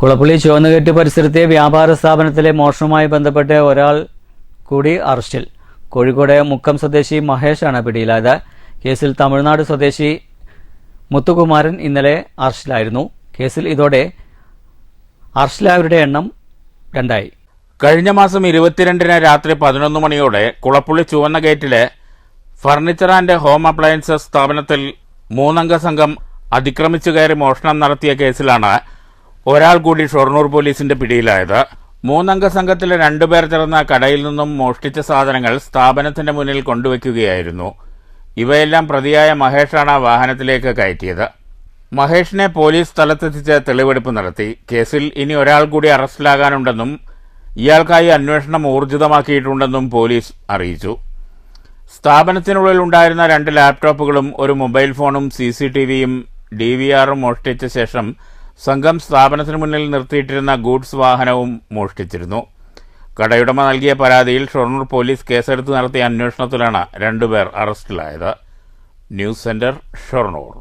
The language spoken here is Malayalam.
കുളപ്പള്ളി ചുവന്നുകെട്ട് പരിസരത്തെ വ്യാപാര സ്ഥാപനത്തിലെ മോഷണവുമായി ബന്ധപ്പെട്ട് ഒരാൾ കൂടി അറസ്റ്റിൽ. കോഴിക്കോട് മുക്കം സ്വദേശി മഹേഷാണ് പിടിയിലായത്. കേസിൽ തമിഴ്നാട് സ്വദേശി മുത്തുകുമാരൻ ഇന്നലെ അറസ്റ്റിലായിരുന്നു. കേസിൽ ഇതോടെ അറസ്റ്റിലായവരുടെ എണ്ണം രണ്ടായി. കഴിഞ്ഞ മാസം ഇരുപത്തിരണ്ടിന് രാത്രി പതിനൊന്ന് മണിയോടെ കുളപ്പുള്ളി ചുവന്ന ഗേറ്റിലെ ഫർണിച്ചർ ആൻഡ് ഹോം അപ്ലയൻസസ് സ്ഥാപനത്തിൽ മൂന്നംഗ സംഘം അതിക്രമിച്ചു കയറി മോഷണം നടത്തിയ കേസിലാണ് ഒരാൾ കൂടി ഷൊർണൂർ പോലീസിന്റെ പിടിയിലായത്. മൂന്നംഗ സംഘത്തിലെ രണ്ടുപേർ ചേർന്ന കടയിൽ നിന്നും മോഷ്ടിച്ച സാധനങ്ങൾ സ്ഥാപനത്തിന്റെ മുന്നിൽ കൊണ്ടുവയ്ക്കുകയായിരുന്നു. ഇവയെല്ലാം പ്രതിയായ മഹേഷാണ് വാഹനത്തിലേക്ക് കയറ്റിയത്. മഹേഷിനെ പോലീസ് സ്ഥലത്തെത്തിച്ച് തെളിവെടുപ്പ് നടത്തി. കേസിൽ ഇനി ഒരാൾ കൂടി അറസ്റ്റിലാകാനുണ്ടെന്നും ഇയാൾക്കായി അന്വേഷണം ഊർജിതമാക്കിയിട്ടുണ്ടെന്നും പോലീസ് അറിയിച്ചു. സ്ഥാപനത്തിനുള്ളിൽ ഉണ്ടായിരുന്ന രണ്ട് ലാപ്ടോപ്പുകളും ഒരു മൊബൈൽ ഫോണും സി സി ടി വിയും ഡി വി ആറും മോഷ്ടിച്ച ശേഷം സംഘം സ്ഥാപനത്തിന് മുന്നിൽ നിർത്തിയിട്ടിരുന്ന ഗൂഡ്സ് വാഹനവും മോഷ്ടിച്ചിരുന്നു. കടയുടമ നൽകിയ പരാതിയിൽ ഷൊർണൂർ പോലീസ് കേസെടുത്ത് നടത്തിയ അന്വേഷണത്തിലാണ് രണ്ടുപേർ അറസ്റ്റിലായത്. News centre Shoranur.